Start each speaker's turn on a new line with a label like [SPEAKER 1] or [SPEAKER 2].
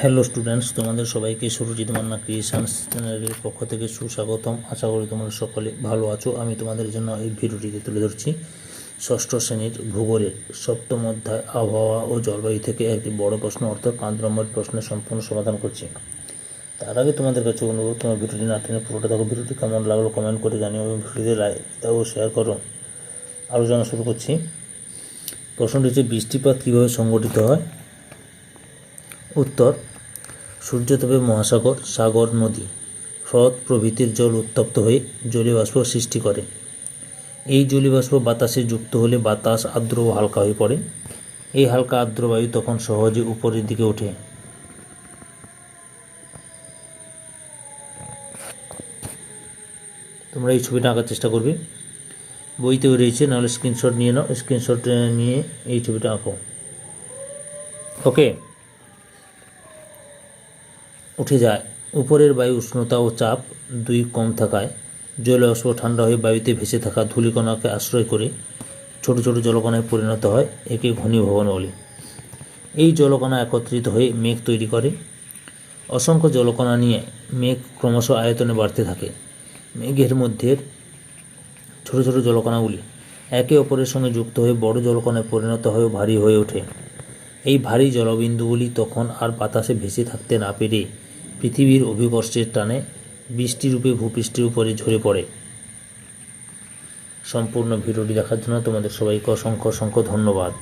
[SPEAKER 1] Hello students তোমাদের সবাইকে Surajit Manna creations চ্যানেলের পক্ষ থেকে সুস্বাগতম। আশা করি তোমরা সকলে ভালো আছো। আমি তোমাদের জন্য এই ভিডিওটিতে তুলে ধরছি। ষষ্ঠ শ্রেণির ভূগোলের সপ্তম অধ্যায়, আবহাওয়া ও জলবায়ু থেকে একটি বড় প্রশ্ন অর্থাৎ পাঁচ নম্বর প্রশ্নের সম্পূর্ণ সমাধান করছি। তার আগে তোমাদের কাছে অনুরোধ, তোমার ভিডিওটি না টেনে পুরোটা দেখো। ভিডিওটি কেমন লাগল কমেন্ট করে জানিও এবং ভিডিওতে লাইক দাও শেয়ার করো। আলোচনা শুরু করছি। প্রশ্নটি হচ্ছে বৃষ্টিপাত কীভাবে সংগঠিত হয়? উত্তর সূর্যতাপে মহাসাগর, সাগর, নদী। হ্রদ প্রভৃতির জল উত্তপ্ত হয়ে জলীয় বাষ্প সৃষ্টি করে। এই জলীয় বাষ্প বাতাসে যুক্ত হলে বাতাস আর্দ্র ও হালকা হয়ে পড়ে। এই হালকা আর্দ্র বায়ু তখন সহজে উপরের দিকে ওঠে। তোমরা এই ছবিটা আঁকার চেষ্টা করবে। বইতেও রয়েছে, নাহলে স্ক্রিনশট নিয়ে নাও। স্ক্রিনশট নিয়ে এই ছবিটা আঁকো। ওকে উঠে যায়। উপরের বায়ু উষ্ণতা ও চাপ দুই কম থাকায় জলবাষ্প ঠান্ডা হয়ে বায়ুতে ভেসে থাকা ধূলিকণাকে আশ্রয় করে ছোট ছোট জলকণায় পরিণত হয় একে ঘনীভবন বলে। এই জলকণা একত্রিত হয়ে মেঘ তৈরি করে। অসংখ্য জলকণা নিয়ে মেঘ ক্রমশ আয়তনে বাড়তে থাকে। মেঘের মধ্যে ছোট ছোট জলকণাগুলি একে অপরের সঙ্গে যুক্ত হয়ে বড় জলকণায় পরিণত হয়ে ভারী হয়ে ওঠে। এই ভারী জলবিন্দুগুলি তখন আর বাতাসে ভেসে থাকতে না পেরে পৃথিবীর অভিবর্ষের টানে বৃষ্টিরূপে ভূপৃষ্ঠের উপরে ঝরে পড়ে। সম্পূর্ণ ভিডিওটি দেখার জন্য তোমাদের সবাইকে অসংখ্য অসংখ্য ধন্যবাদ।